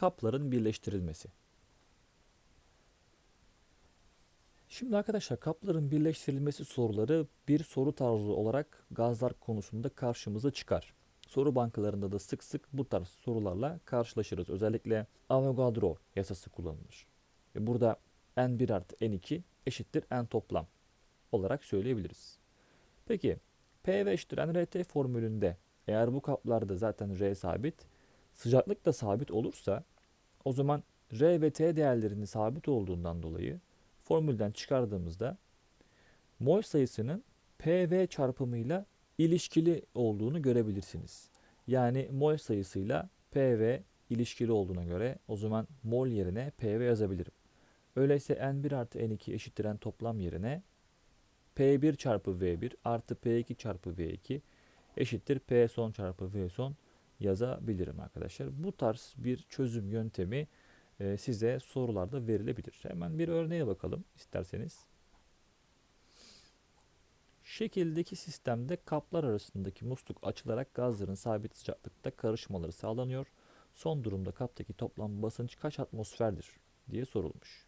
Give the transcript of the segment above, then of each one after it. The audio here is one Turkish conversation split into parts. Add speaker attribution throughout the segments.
Speaker 1: kapların birleştirilmesi. Şimdi arkadaşlar kapların birleştirilmesi soruları bir soru tarzı olarak gazlar konusunda karşımıza çıkar. Soru bankalarında da sık sık bu tarz sorularla karşılaşırız. Özellikle Avogadro yasası kullanılır. Ve burada n1 artı n2 eşittir n toplam olarak söyleyebiliriz. Peki P eşittir nRT formülünde eğer bu kaplarda zaten R sabit, sıcaklık da sabit olursa o zaman R ve T değerlerinin sabit olduğundan dolayı formülden çıkardığımızda mol sayısının PV çarpımıyla ilişkili olduğunu görebilirsiniz. Yani mol sayısıyla PV ilişkili olduğuna göre o zaman mol yerine PV yazabilirim. Öyleyse N1 artı N2 eşittir N toplam yerine P1 çarpı V1 artı P2 çarpı V2 eşittir P son çarpı V son yazabilirim arkadaşlar. Bu tarz bir çözüm yöntemi e, size sorularda verilebilir. Hemen bir örneğe bakalım isterseniz. Şekildeki sistemde kaplar arasındaki musluk açılarak gazların sabit sıcaklıkta karışmaları sağlanıyor. Son durumda kaptaki toplam basınç kaç atmosferdir diye sorulmuş.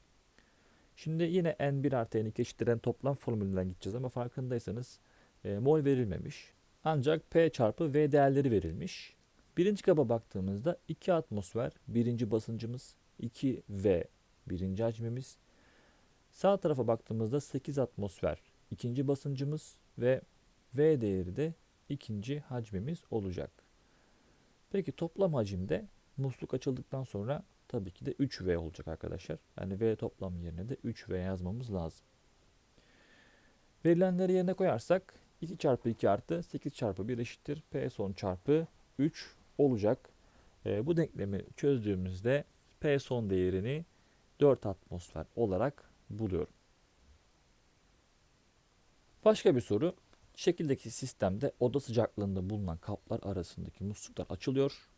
Speaker 1: Şimdi yine N1 artı N2 eşittir N toplam formülünden gideceğiz ama farkındaysanız e, mol verilmemiş. Ancak P çarpı V değerleri verilmiş. Birinci kaba baktığımızda 2 atmosfer birinci basıncımız, 2 V birinci hacmimiz. Sağ tarafa baktığımızda 8 atmosfer ikinci basıncımız ve V değeri de ikinci hacmimiz olacak. Peki toplam hacimde musluk açıldıktan sonra tabii ki de 3V olacak arkadaşlar. Yani V toplam yerine de 3V yazmamız lazım. Verilenleri yerine koyarsak 2 çarpı 2 artı 8 çarpı 1 eşittir P son çarpı 3 olacak. E, bu denklemi çözdüğümüzde P son değerini 4 atmosfer olarak buluyorum. Başka bir soru. Şekildeki sistemde oda sıcaklığında bulunan kaplar arasındaki musluklar açılıyor.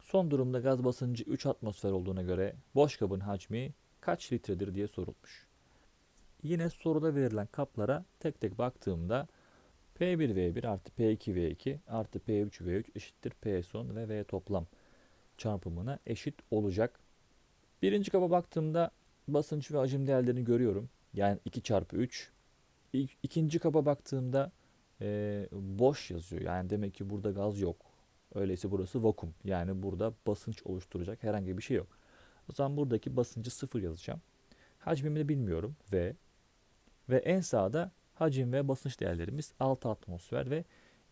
Speaker 1: Son durumda gaz basıncı 3 atmosfer olduğuna göre boş kabın hacmi kaç litredir diye sorulmuş. Yine soruda verilen kaplara tek tek baktığımda P1V1 artı P2V2 artı P3V3 eşittir P son ve V toplam çarpımına eşit olacak. Birinci kaba baktığımda basınç ve hacim değerlerini görüyorum. Yani 2 çarpı 3. İk, ikinci kaba baktığımda e, boş yazıyor. Yani demek ki burada gaz yok. Öyleyse burası vakum. Yani burada basınç oluşturacak herhangi bir şey yok. O zaman buradaki basıncı sıfır yazacağım. Hacmimi de bilmiyorum. V. Ve en sağda hacim ve basınç değerlerimiz 6 atmosfer ve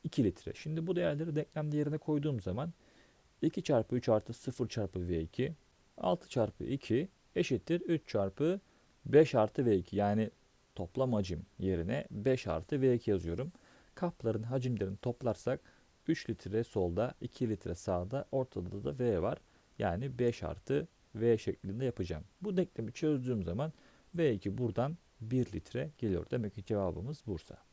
Speaker 1: 2 litre. Şimdi bu değerleri denklemde yerine koyduğum zaman 2 çarpı 3 artı 0 çarpı V2 6 çarpı 2 eşittir 3 çarpı 5 artı V2 yani toplam hacim yerine 5 artı V2 yazıyorum. Kapların hacimlerini toplarsak 3 litre solda 2 litre sağda ortada da V var. Yani 5 artı V şeklinde yapacağım. Bu denklemi çözdüğüm zaman V2 buradan 1 litre geliyor. Demek ki cevabımız Bursa.